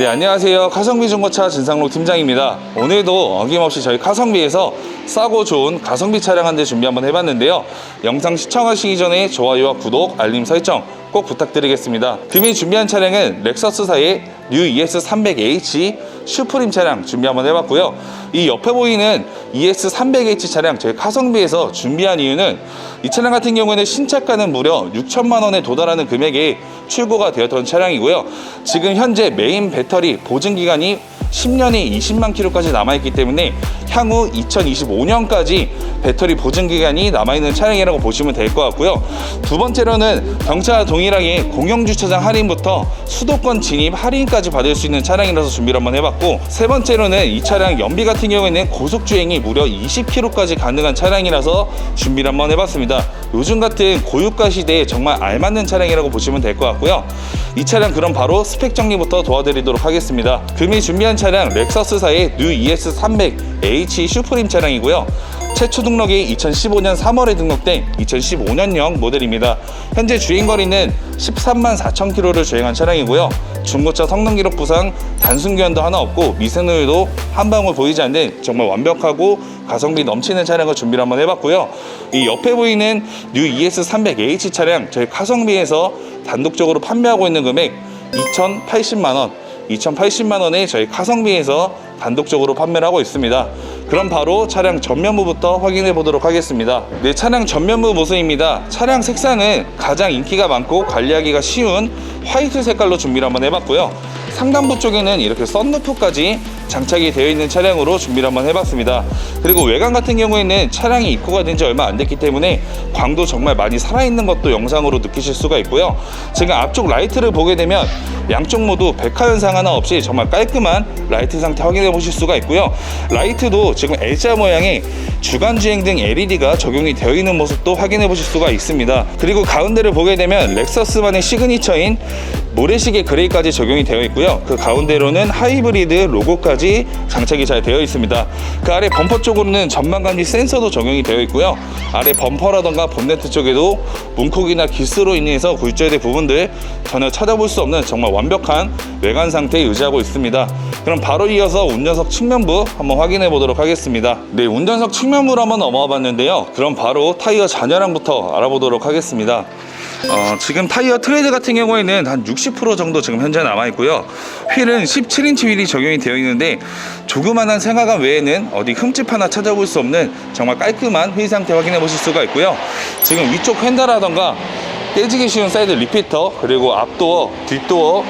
네, 안녕하세요. 가성비 중고차 진상록 팀장입니다. 오늘도 어김없이 저희 가성비에서 싸고 좋은 가성비 차량 한 대 준비 한번 해봤는데요. 영상 시청하시기 전에 좋아요와 구독, 알림 설정 꼭 부탁드리겠습니다. 금일 준비한 차량은 렉서스사의 뉴 ES300H 슈프림 차량 준비 한번 해봤고요. 이 옆에 보이는 ES300H 차량 저희 가성비에서 준비한 이유는 이 차량 같은 경우에는 신차가는 무려 6천만 원에 도달하는 금액에 출고가 되었던 차량이고요. 지금 현재 메인 배터리 보증 기간이 10년에 20만 킬로까지 남아있기 때문에 향후 2025년까지 배터리 보증 기간이 남아있는 차량이라고 보시면 될 것 같고요. 두 번째로는 경차와 동일하게 공영 주차장 할인부터 수도권 진입 할인까지 받을 수 있는 차량이라서 준비를 한번 해봤고 세 번째로는 이 차량 연비 같은 경우에는 고속 주행이 무려 20km까지 가능한 차량이라서 준비를 한번 해봤습니다. 요즘 같은 고유가 시대에 정말 알맞는 차량이라고 보시면 될 것 같고요. 이 차량 그럼 바로 스펙 정리부터 도와드리도록 하겠습니다. 금일 준비한 차량 렉서스사의 뉴 ES300H 슈프림 차량이고요. 최초 등록이 2015년 3월에 등록된 2015년형 모델입니다. 현재 주행거리는 13만 4천 킬로를 주행한 차량이고요. 중고차 성능 기록 부상 단순 교환도 하나 없고 미세누유도 한 방울 보이지 않는 정말 완벽하고 가성비 넘치는 차량을 준비를 한번 해봤고요. 이 옆에 보이는 뉴 ES300H 차량 저희 가성비에서 단독적으로 판매하고 있는 금액 2,080만 원. 2,080만 원에 저희 가성비에서 단독적으로 판매를 하고 있습니다. 그럼 바로 차량 전면부부터 확인해 보도록 하겠습니다. 네, 차량 전면부 모습입니다. 차량 색상은 가장 인기가 많고 관리하기가 쉬운 화이트 색깔로 준비를 한번 해봤고요. 상단부 쪽에는 이렇게 썬루프까지 장착이 되어 있는 차량으로 준비를 한번 해봤습니다. 그리고 외관 같은 경우에는 차량이 입고가 된 지 얼마 안 됐기 때문에 광도 정말 많이 살아있는 것도 영상으로 느끼실 수가 있고요. 지금 앞쪽 라이트를 보게 되면 양쪽 모두 백화 현상 하나 없이 정말 깔끔한 라이트 상태 확인해 보실 수가 있고요. 라이트도 지금 L자 모양의 주간 주행 등 LED가 적용이 되어 있는 모습도 확인해 보실 수가 있습니다. 그리고 가운데를 보게 되면 렉서스만의 시그니처인 모래시계 그레이까지 적용이 되어 있고요. 그 가운데로는 하이브리드 로고까지 장착이 잘 되어 있습니다. 그 아래 범퍼 쪽으로는 전방 감지 센서도 적용이 되어 있고요. 아래 범퍼라던가 본네트 쪽에도 문콕이나 기스로 인해서 굴절된 부분들 전혀 찾아볼 수 없는 정말 완벽한 외관 상태에 유지하고 있습니다. 그럼 바로 이어서 운전석 측면부 한번 확인해 보도록 하겠습니다. 네, 운전석 측면부를 한번 넘어와 봤는데요. 그럼 바로 타이어 잔여량부터 알아보도록 하겠습니다. 어, 지금 타이어 트레드 같은 경우에는 한 60% 정도 지금 현재 남아 있고요. 휠은 17인치 휠이 적용이 되어 있는데 조그만한 생화감 외에는 어디 흠집 하나 찾아볼 수 없는 정말 깔끔한 휠 상태 확인해 보실 수가 있고요. 지금 위쪽 휀다라던가 깨지기 쉬운 사이드 리피터 그리고 앞도어, 뒷도어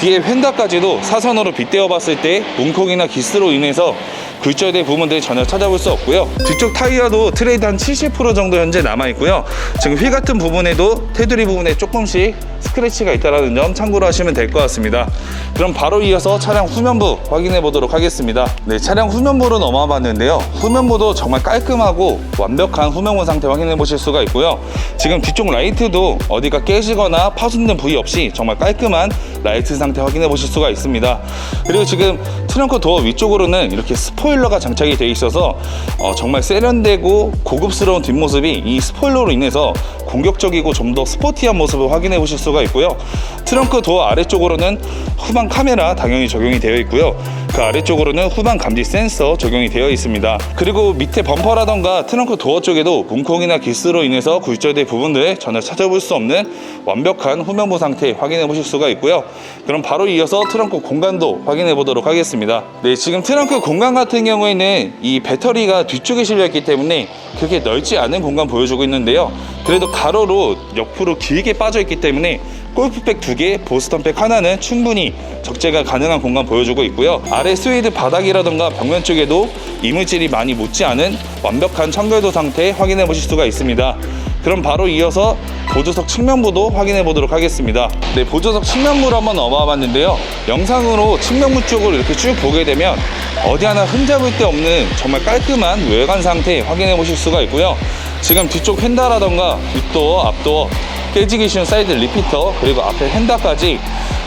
뒤에 휀다까지도 사선으로 빗대어 봤을 때 문콕이나 기스로 인해서 굴절된 부분들이 전혀 찾아볼 수 없고요. 뒤쪽 타이어도 트레이드 한 70% 정도 현재 남아 있고요. 지금 휠 같은 부분에도 테두리 부분에 조금씩 스크래치가 있다는 점 참고로 하시면 될 것 같습니다. 그럼 바로 이어서 차량 후면부 확인해 보도록 하겠습니다. 네, 차량 후면부로 넘어와 봤는데요. 후면부도 정말 깔끔하고 완벽한 후면부 상태 확인해 보실 수가 있고요. 지금 뒤쪽 라이트도 어디가 깨지거나 파손된 부위 없이 정말 깔끔한 라이트 상태 확인해 보실 수가 있습니다. 그리고 지금 트렁크 도어 위쪽으로는 이렇게 스포일러가 장착이 되어 있어서 어, 정말 세련되고 고급스러운 뒷모습이 이 스포일러로 인해서 공격적이고 좀 더 스포티한 모습을 확인해 보실 수가 있고요. 트렁크 도어 아래쪽으로는 후방 카메라 당연히 적용이 되어 있고요. 그 아래쪽으로는 후방 감지 센서 적용이 되어 있습니다. 그리고 밑에 범퍼라던가 트렁크 도어 쪽에도 문콕이나 기스로 인해서 굴절된 부분들 전혀 찾아볼 수 없는 완벽한 후면부 상태 확인해 보실 수가 있고요. 그럼 바로 이어서 트렁크 공간도 확인해 보도록 하겠습니다. 네, 지금 트렁크 공간 같은 경우에는 이 배터리가 뒤쪽에 실려 있기 때문에 그렇게 넓지 않은 공간 보여주고 있는데요. 그래도 가로로 옆으로 길게 빠져 있기 때문에 골프백 두 개, 보스턴백 하나는 충분히 적재가 가능한 공간 보여주고 있고요. 아래 스웨이드 바닥이라던가 벽면 쪽에도 이물질이 많이 묻지 않은 완벽한 청결도 상태 확인해 보실 수가 있습니다. 그럼 바로 이어서 보조석 측면부도 확인해 보도록 하겠습니다. 네, 보조석 측면부를 한번 넘어와 봤는데요. 영상으로 측면부 쪽을 이렇게 쭉 보게 되면 어디 하나 흠잡을 데 없는 정말 깔끔한 외관 상태 확인해 보실 수가 있고요. 지금 뒤쪽 휀다라던가 뒷도어, 앞도어 깨지기 쉬운 사이드 리피터 그리고 앞에 핸다까지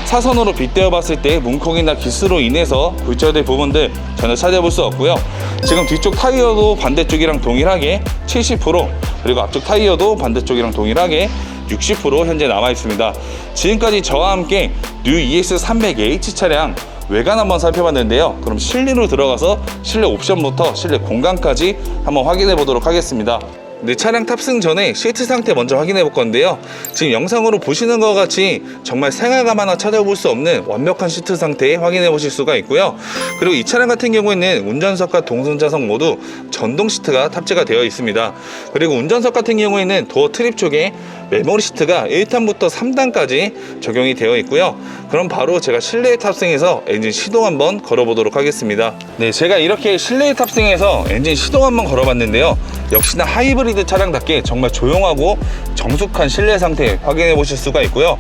사선으로 빗대어 봤을 때 문콕이나 기스로 인해서 굴절된 부분들 전혀 찾아볼 수 없고요. 지금 뒤쪽 타이어도 반대쪽이랑 동일하게 70% 그리고 앞쪽 타이어도 반대쪽이랑 동일하게 60% 현재 남아 있습니다. 지금까지 저와 함께 뉴 ES300H 차량 외관 한번 살펴봤는데요. 그럼 실내로 들어가서 실내 옵션부터 실내 공간까지 한번 확인해 보도록 하겠습니다. 네, 차량 탑승 전에 시트 상태 먼저 확인해 볼 건데요. 지금 영상으로 보시는 것 같이 정말 생활감 하나 찾아볼 수 없는 완벽한 시트 상태 확인해 보실 수가 있고요. 그리고 이 차량 같은 경우에는 운전석과 동승자석 모두 전동 시트가 탑재가 되어 있습니다. 그리고 운전석 같은 경우에는 도어 트립 쪽에 메모리 시트가 1단부터 3단까지 적용이 되어 있고요. 그럼 바로 제가 실내에 탑승해서 엔진 시동 한번 걸어보도록 하겠습니다. 네, 제가 이렇게 실내에 탑승해서 엔진 시동 한번 걸어봤는데요. 역시나 하이브리드 차량답게 정말 조용하고 정숙한 실내 상태 확인해 보실 수가 있고요.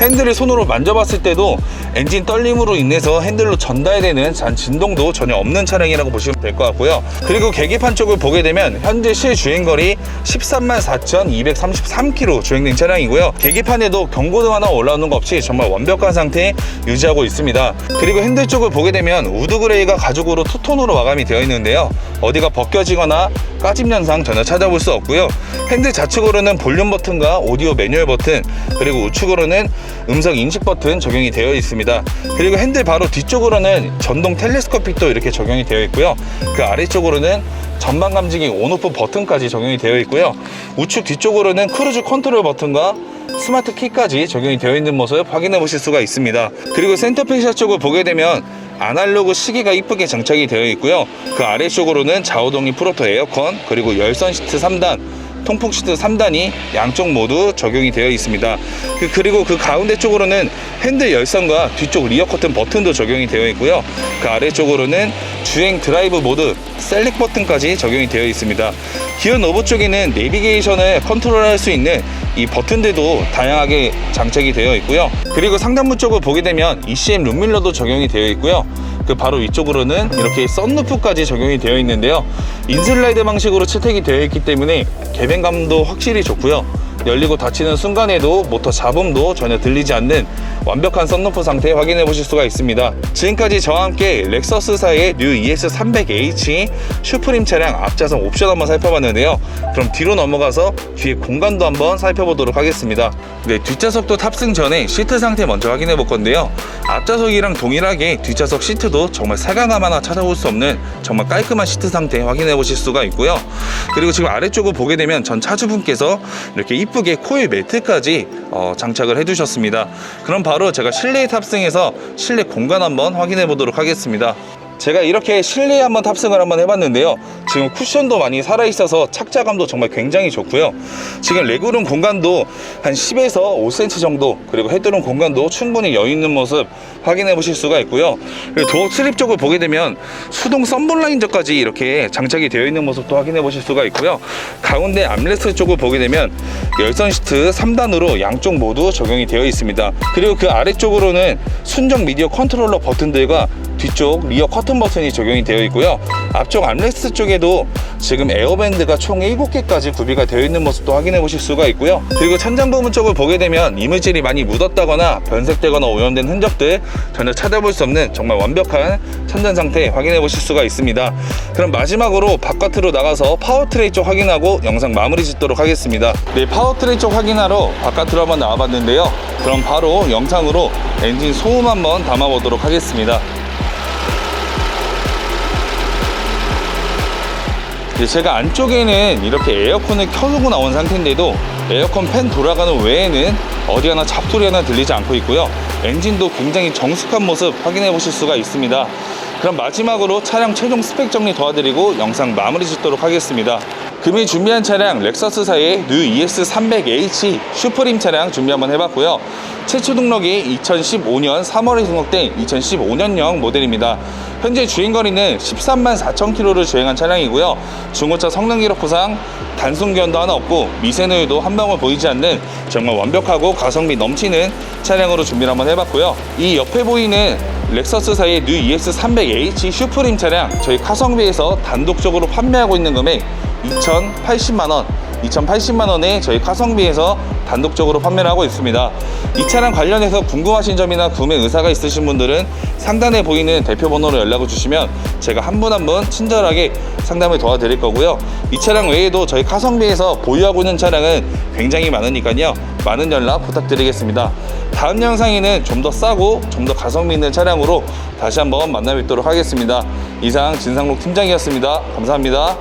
핸들을 손으로 만져봤을 때도 엔진 떨림으로 인해서 핸들로 전달되는 잔 진동도 전혀 없는 차량이라고 보시면 될 것 같고요. 그리고 계기판 쪽을 보게 되면 현재 실주행거리 13만 4,233km 주행된 차량이고요. 계기판에도 경고등 하나 올라오는 거 없이 정말 완벽한 상태 유지하고 있습니다. 그리고 핸들 쪽을 보게 되면 우드 그레이가 가죽으로 투톤으로 마감이 되어 있는데요. 어디가 벗겨지거나 까짐 현상 전혀 찾아볼 수 없고요. 핸들 좌측으로는 볼륨 버튼과 오디오 매뉴얼 버튼 그리고 우측으로는 음성 인식 버튼 적용이 되어 있습니다. 그리고 핸들 바로 뒤쪽으로는 전동 텔레스코픽도 이렇게 적용이 되어 있고요. 그 아래쪽으로는 전방 감지기 온오프 버튼까지 적용이 되어 있고요. 우측 뒤쪽으로는 크루즈 컨트롤 버튼과 스마트 키까지 적용이 되어 있는 모습 확인해 보실 수가 있습니다. 그리고 센터페시아 쪽을 보게 되면 아날로그 시계가 이쁘게 장착이 되어 있고요. 그 아래쪽으로는 좌우동이 프로토 에어컨 그리고 열선 시트 3단 통풍 시트 3단이 양쪽 모두 적용이 되어 있습니다. 그- 그리고 그 가운데 쪽으로는 핸들 열선과 뒤쪽 리어 커튼 버튼도 적용이 되어 있고요. 그 아래쪽으로는 주행 드라이브 모드 셀렉 버튼까지 적용이 되어 있습니다. 기어 노브 쪽에는 내비게이션을 컨트롤할 수 있는 이 버튼들도 다양하게 장착이 되어 있고요. 그리고 상단부 쪽을 보게 되면 ECM 룸밀러도 적용이 되어 있고요. 그 바로 위쪽으로는 이렇게 썬루프까지 적용이 되어 있는데요. 인슬라이드 방식으로 채택이 되어 있기 때문에 개변감도 확실히 좋고요. 열리고 닫히는 순간에도 모터 잡음도 전혀 들리지 않는 완벽한 썬루프 상태 확인해 보실 수가 있습니다. 지금까지 저와 함께 렉서스사의 뉴 ES300H 슈프림 차량 앞좌석 옵션 한번 살펴봤는데요. 그럼 뒤로 넘어가서 뒤에 공간도 한번 살펴보도록 하겠습니다. 네, 뒷좌석도 탑승 전에 시트 상태 먼저 확인해 볼 건데요. 앞좌석이랑 동일하게 뒷좌석 시트도 정말 사강함 하나 찾아볼 수 없는 정말 깔끔한 시트 상태 확인해 보실 수가 있고요. 그리고 지금 아래쪽을 보게 되면 전 차주분께서 이렇게 이 쁘게 코일 매트까지 어, 장착을 해두셨습니다. 그럼 바로 제가 실내에 탑승해서 실내 공간 한번 확인해 보도록 하겠습니다. 제가 이렇게 실내에 한번 탑승을 한번 해봤는데요. 지금 쿠션도 많이 살아있어서 착자감도 정말 굉장히 좋고요. 지금 레그룸 공간도 한 10에서 5cm 정도 그리고 헤드룸 공간도 충분히 여유 있는 모습 확인해 보실 수가 있고요. 그리고 도어 트립 쪽을 보게 되면 수동 썬블라인저까지 이렇게 장착이 되어 있는 모습도 확인해 보실 수가 있고요. 가운데 암레스트 쪽을 보게 되면 열선 시트 3단으로 양쪽 모두 적용이 되어 있습니다. 그리고 그 아래쪽으로는 순정 미디어 컨트롤러 버튼들과 뒤쪽 리어 커튼 버튼이 적용이 되어 있고요. 앞쪽 암레스트 쪽에도 지금 에어밴드가 총 7개까지 구비가 되어 있는 모습도 확인해 보실 수가 있고요. 그리고 천장 부분 쪽을 보게 되면 이물질이 많이 묻었다거나 변색되거나 오염된 흔적들 전혀 찾아볼 수 없는 정말 완벽한 천장 상태 확인해 보실 수가 있습니다. 그럼 마지막으로 바깥으로 나가서 파워트레이 쪽 확인하고 영상 마무리 짓도록 하겠습니다. 네, 파워트레이 쪽 확인하러 바깥으로 한번 나와봤는데요. 그럼 바로 영상으로 엔진 소음 한번 담아보도록 하겠습니다. 제가 안쪽에는 이렇게 에어컨을 켜두고 나온 상태인데도 에어컨 팬 돌아가는 외에는 어디 하나 잡소리 하나 들리지 않고 있고요. 엔진도 굉장히 정숙한 모습 확인해 보실 수가 있습니다. 그럼 마지막으로 차량 최종 스펙 정리 도와드리고 영상 마무리 짓도록 하겠습니다. 금일 준비한 차량 렉서스사의 뉴 ES300H 슈퍼림 차량 준비 한번 해봤고요. 최초 등록이 2015년 3월에 등록된 2015년형 모델입니다. 현재 주행거리는 13만 4천 킬로를 주행한 차량이고요. 중고차 성능 기록 부상 단순 교환도 하나 없고 미세누유도 한 방울 보이지 않는 정말 완벽하고 가성비 넘치는 차량으로 준비를 한번 해봤고요. 이 옆에 보이는 렉서스사의 뉴 ES300H 슈프림 차량 저희 카성비에서 단독적으로 판매하고 있는 금액 2,080만 원 2,080만 원에 저희 카성비에서 단독적으로 판매를 하고 있습니다. 이 차량 관련해서 궁금하신 점이나 구매 의사가 있으신 분들은 상단에 보이는 대표 번호로 연락을 주시면 제가 한 분 한 분 친절하게 상담을 도와드릴 거고요. 이 차량 외에도 저희 카성비에서 보유하고 있는 차량은 굉장히 많으니까요. 많은 연락 부탁드리겠습니다. 다음 영상에는 좀 더 싸고 좀 더 가성비 있는 차량으로 다시 한번 만나 뵙도록 하겠습니다. 이상 진상록 팀장이었습니다. 감사합니다.